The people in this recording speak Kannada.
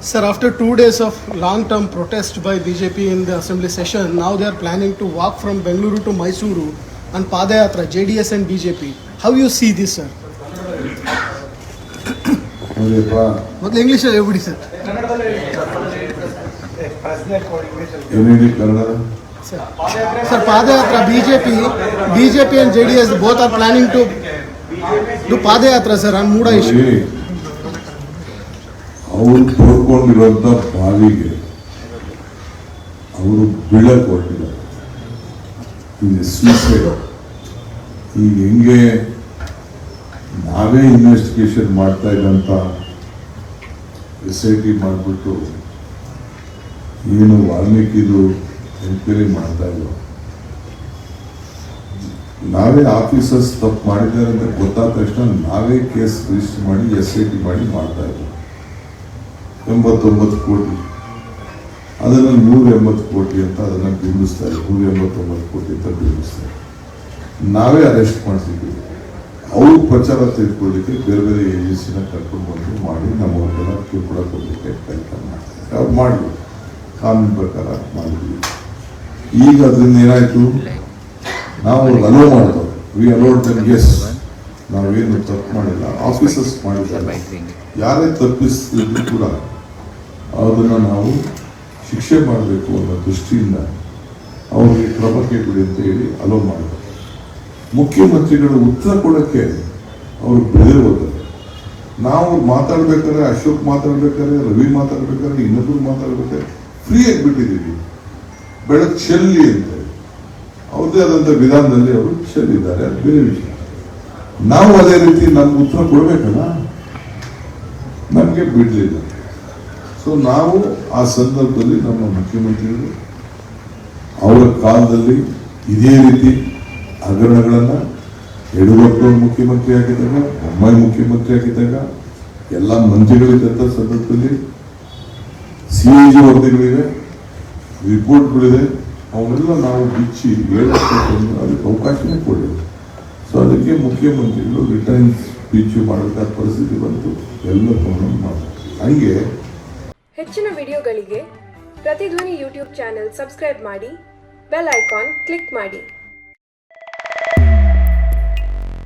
Sir, after two days of long-term protest by BJP in the assembly session, now they are planning to walk from Bengaluru to Mysuru and Padayatra, JDS and BJP. How you see this, sir? What English ಇಂಗ್ಲೀಷಲ್ಲಿ ಹೇಳ್ಬಿಡಿ sir Sir, Kannada sir ಪಾದಯಾತ್ರ BJP BJP and J D S both are planning to do padayatra sir on MUDA issue ನೋಡಿ ಅವರು ತೋರ್ಕೊಂಡಿರುವಂತ ಬಾವಿಗೆ ಅವರು ಬಿಳೆ ಕೊಟ್ಟಿದ್ದಾರೆ suicide. ಈಗ ಹೆಂಗೆ ನಾವೇ ಇನ್ವೆಸ್ಟಿಗೇಷನ್ ಮಾಡ್ತಾ ಇದ್ದಂತ ಎಸ್ ಐ ಟಿ ಮಾಡಿಬಿಟ್ಟು ಏನು ವಾಲ್ಮೀಕಿದು ಎನ್ಕ್ವೈರಿ ಮಾಡ್ತಾ ಇದ್ರು ನಾವೇ ಆಫೀಸರ್ಸ್ ತಪ್ಪು ಮಾಡಿದ್ದಾರೆ ಅಂತ ಗೊತ್ತಾದ ತಕ್ಷಣ ನಾವೇ ಕೇಸ್ ರಿಜಿಸ್ಟರ್ ಮಾಡಿ ಎಸ್ ಐ ಟಿ ಮಾಡಿ ಮಾಡ್ತಾ ಇದ್ವಿ. ಎಂಬತ್ತೊಂಬತ್ತು ಕೋಟಿ. ಅದನ್ನು ನೂರ ಎಂಬತ್ತು ಕೋಟಿ ಅಂತ ಅದನ್ನು ಬಿಂಬಿಸ್ತಾರೆ. ನೂರ ಎಂಬತ್ತೊಂಬತ್ತು ಕೋಟಿ ಅಂತ ಬಿಂಬಿಸ್ತಾರೆ. ನಾವೇ ಅರೆಸ್ಟ್ ಮಾಡ್ತಿದ್ವಿ ಅವ್ರು ಪ್ರಚಾರ ತೆಗೆದುಕೊಳ್ಳಿಕ್ಕೆ ಬೇರೆ ಬೇರೆ ಏಜೆನ್ಸಿನ ಕರ್ಕೊಂಡು ಬಂದು ಮಾಡಿ ನಮ್ಮವ್ರಿಗೆಲ್ಲ ಕಿರುಕುಳ ಕೊಡಲಿಕ್ಕೆ ಪ್ರಯತ್ನ ಮಾಡ್ತಾರೆ. ಅವ್ರು ಮಾಡಿದ್ರು ಕಾನೂನು ಪ್ರಕಾರ ಮಾಡಿದ್ವಿ ಈಗ ಅದರಿಂದ ಏನಾಯಿತು? ನಾವು ಅಲೋ ಮಾಡೋದು ವಿ ಅಲೋಡ್ ದನ್ ಗೆಸ್ ನಾವೇನು ತಪ್ಪು ಮಾಡಿಲ್ಲ. ಆಫೀಸರ್ಸ್ ಮಾಡಿದ್ದಾರೆ. ಯಾರೇ ತಪ್ಪಿಸಿದ್ರು ಕೂಡ ಅದನ್ನು ನಾವು ಶಿಕ್ಷೆ ಮಾಡಬೇಕು ಅನ್ನೋ ದೃಷ್ಟಿಯಿಂದ ಅವರಿಗೆ ಕ್ರಮ ಬಿಡಿ ಅಂತ ಹೇಳಿ ಅಲೋ ಮಾಡಿದ್ರು ಮುಖ್ಯಮಂತ್ರಿಗಳು ಉತ್ತರ ಕೊಡೋಕ್ಕೆ ಅವರು ಬೆಳೆದು ಹೋದರು. ನಾವು ಮಾತಾಡ್ಬೇಕಾದ್ರೆ ಅಶೋಕ್ ಮಾತಾಡ್ಬೇಕಾದ್ರೆ ರವಿ ಮಾತಾಡ್ಬೇಕಾದ್ರೆ ಇನ್ನೊಬ್ಬರು ಮಾತಾಡ್ಬೇಕಾದ್ರೆ ಫ್ರೀ ಆಗಿಬಿಟ್ಟಿದ್ದೀವಿ ಬೆಳಕು ಚೆಲ್ಲಿ ಅಂತ ಅವ್ರದ್ದೇ ಆದಂಥ ವಿಧಾನದಲ್ಲಿ ಅವರು ಚೆಲ್ಲಿದ್ದಾರೆ. ಅದು ಬೇರೆ ವಿಷಯ. ನಾವು ಅದೇ ರೀತಿ ನಮ್ಗೆ ಉತ್ತರ ಕೊಡಬೇಕಲ್ಲ? ನಮಗೆ ಬಿಡಲಿಲ್ಲ. ಸೊ ನಾವು ಆ ಸಂದರ್ಭದಲ್ಲಿ ನಮ್ಮ ಮುಖ್ಯಮಂತ್ರಿಗಳು ಅವರ ಕಾಲದಲ್ಲಿ ಇದೇ ರೀತಿ ಹಗರಣಗಳನ್ನು ಯಡಿಯೂರಪ್ಪ ಮುಖ್ಯಮಂತ್ರಿ ಆಗಿದ್ದಾಗ, ಬೊಮ್ಮಾಯಿ ಮುಖ್ಯಮಂತ್ರಿ ಆಗಿದ್ದಾಗ, ಎಲ್ಲ ಮಂತ್ರಿಗಳಿದ್ದಂಥ ಸಂದರ್ಭದಲ್ಲಿ ಸಿ ಎ ಜಿ ವರದಿಗಳಿವೆ ರಿಪೋರ್ಟ್ಗಳಿದೆ ಅವನ್ನೆಲ್ಲ ನಾವು ಬಿಚ್ಚಿ ಹೇಳಕ್ಕೆ ಅದಕ್ಕೆ ಅವಕಾಶನೇ ಕೊಡಲಿಲ್ಲ. ಸೊ ಅದಕ್ಕೆ ಮುಖ್ಯಮಂತ್ರಿಗಳು ರಿಟರ್ನ್ ಸ್ಪೀಚ್ ಮಾಡಬೇಕಾದ ಪರಿಸ್ಥಿತಿ ಬಂತು. ಎಲ್ಲ ಫೋನ್ ಹಂಗೆ ಹೆಚ್ಚಿನ ವಿಡಿಯೋಗಳಿಗೆ ಪ್ರತಿಧ್ವನಿ ಯೂಟ್ಯೂಬ್ ಚಾನೆಲ್ ಸಬ್ಸ್ಕ್ರೈಬ್ ಮಾಡಿ, ಬೆಲ್ ಐಕಾನ್ ಕ್ಲಿಕ್ ಮಾಡಿ.